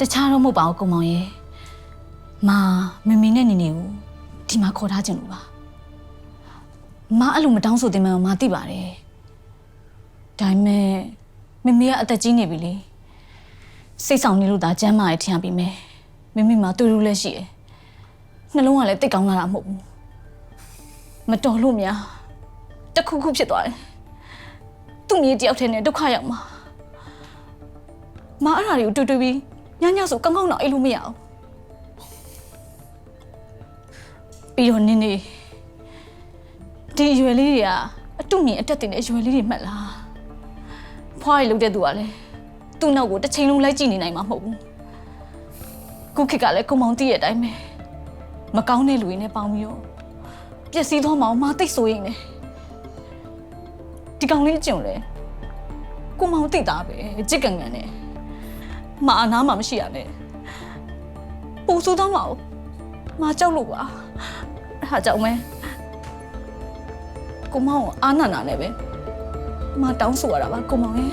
တခြားတော့မဟုတ်ပါဘူးကိုမောင်ရဲ့မာမမေနဲ့နေနေကိုဒီမှာခေါ်ထားခြင်းလို့ပါမာအဲ့လိုမတောင်းဆိုတင်မှန်းမာသိပါတယ်ဒါပေမဲ့မမေကအသက်ကြီးနေပြီလေစိတ်ဆောင်နေလို့ဒါကျမ်းမာရထင်ရပြီမယ်မမေမှာတူတူလည်းရှိတယ်နှလုံးကလည်းတိတ်ကောင်းလာတာမဟုတ်ဘူးမတော်လို့များတစ်ခုခုဖြစ်သွားတယ်သူ့မြေတယောက်တည်းနဲ့ဒုက္ခရောက်မှာမအဲ့ဒါတွေကိုတွေ့တွေ့ပြီး ညညဆိုကောင်းကောင်းတော့အိတ်လို့မရအောင်ပြီးတော့နင်းနေဒီအရွယ်လေးတွေကအတုမြင်အတက်တင်တဲ့အရွယ်လေးတွေမှတ်လားဖွားရီလုပ်တဲ့သူကလည်းသူ့နောက်ကိုတစ်ချိန်လုံးလိုက်ကြည့်နေနိုင်မှာမဟုတ်ဘူးခုခေတ်ကလည်းကုံမောင်တီးရဲ့အတိုင်းပဲမကောင်းတဲ့လူတွေနဲ့ပေါင်းပြီးတော့ပျက်စီးသွားမှောင်မသိဆိုရင်လေဒီကောင်လေးအကျုံလေကုံမောင်တိတာပဲကြစ်ကန်ကန်နဲ့ မအနားမှမရှိရနဲ့ပူဆိုးတော့မအောင်မကြောက်လို့ပါအဲ့ဒါကြောင့်မဲကိုမောင်ကိုအာနာနာနဲ့ပဲမတောင်းဆိုရတာပါကိုမောင်ရဲ့